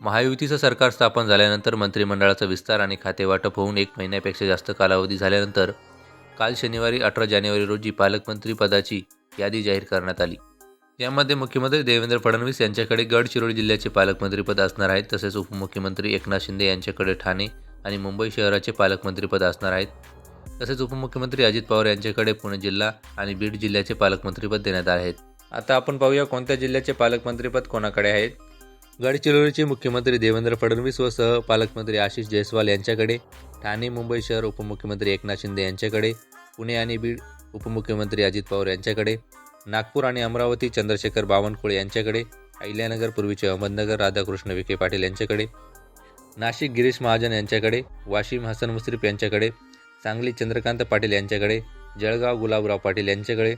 महायुतीचं सरकार स्थापन झाल्यानंतर मंत्रिमंडळाचा विस्तार आणि खातेवाटप होऊन एक महिन्यापेक्षा जास्त कालावधी झाल्यानंतर काल शनिवारी अठरा जानेवारी रोजी पालकमंत्रीपदाची यादी जाहीर करण्यात आली. यामध्ये मुख्यमंत्री देवेंद्र फडणवीस यांच्याकडे गडचिरोली जिल्ह्याचे पालकमंत्रीपद असणार आहेत तसेच उपमुख्यमंत्री एकनाथ शिंदे यांच्याकडे ठाणे आणि मुंबई शहराचे पालकमंत्रीपद असणार आहेत. तसेच उपमुख्यमंत्री अजित पवार यांच्याकडे पुणे जिल्हा आणि बीड जिल्ह्याचे पालकमंत्रीपद देण्यात आले आहेत. आता आपण पाहूया कोणत्या जिल्ह्याचे पालकमंत्रीपद कोणाकडे आहेत गडचिरोलीचे मुख्यमंत्री देवेंद्र फडणवीस व सह पालकमंत्री आशिष जयस्वाल यांच्याकडे ठाणे मुंबई शहर उपमुख्यमंत्री एकनाथ शिंदे यांच्याकडे पुणे आणि बीड उपमुख्यमंत्री अजित पवार यांच्याकडे नागपूर आणि अमरावती चंद्रशेखर बावनकुळे यांच्याकडे अहिल्यानगर पूर्वीचे अहमदनगर राधाकृष्ण विखे पाटील यांच्याकडे नाशिक गिरीश महाजन यांच्याकडे वाशिम हसन मुश्रीफ यांच्याकडे सांगली चंद्रकांत पाटील यांच्याकडे जळगाव गुलाबराव पाटील यांच्याकडे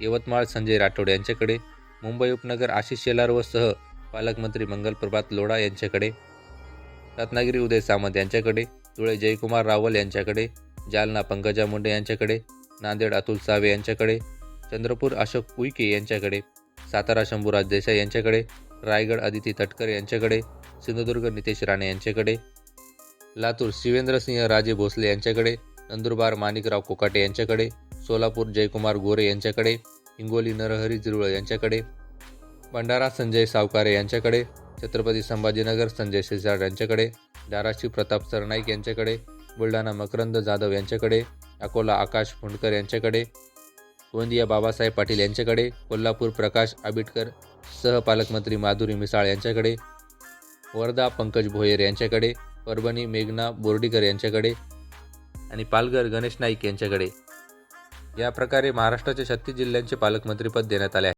यवतमाळ संजय राठोड यांच्याकडे मुंबई उपनगर आशिष शेलार व सह पालकमंत्री मंगल प्रभात लोढा यांच्याकडे रत्नागिरी उदय सामंत यांच्याकडे धुळे जयकुमार रावल यांच्याकडे जालना पंकजा मुंडे यांच्याकडे नांदेड अतुल सावे यांच्याकडे चंद्रपूर अशोक उईके यांच्याकडे सातारा शंभूराज देसाई यांच्याकडे रायगड अदिती तटकर यांच्याकडे सिंधुदुर्ग नितेश राणे यांच्याकडे लातूर शिवेंद्रसिंह राजे भोसले यांच्याकडे नंदुरबार माणिकराव कोकाटे यांच्याकडे सोलापूर जयकुमार गोरे यांच्याकडे हिंगोली नरहरी जिरुळ यांच्याकडे भंडारा संजय सावकारे यांच्याकडे छत्रपती संभाजीनगर संजय शेजाड यांच्याकडे धाराशिव प्रताप सरनाईक यांच्याकडे बुलढाणा मकरंद जाधव यांच्याकडे अकोला आकाश फुंडकर यांच्याकडे गोंदिया बाबासाहेब पाटील यांच्याकडे कोल्हापूर प्रकाश आबिटकर सहपालकमंत्री माधुरी मिसाळ यांच्याकडे वर्धा पंकज भोयर यांच्याकडे परभणी मेघना बोर्डीकर यांच्याकडे आणि पालघर गणेश नाईक यांच्याकडे. या प्रकारे महाराष्ट्राच्या छत्तीस जिल्ह्यांचे पालकमंत्रीपद देण्यात आले आहे.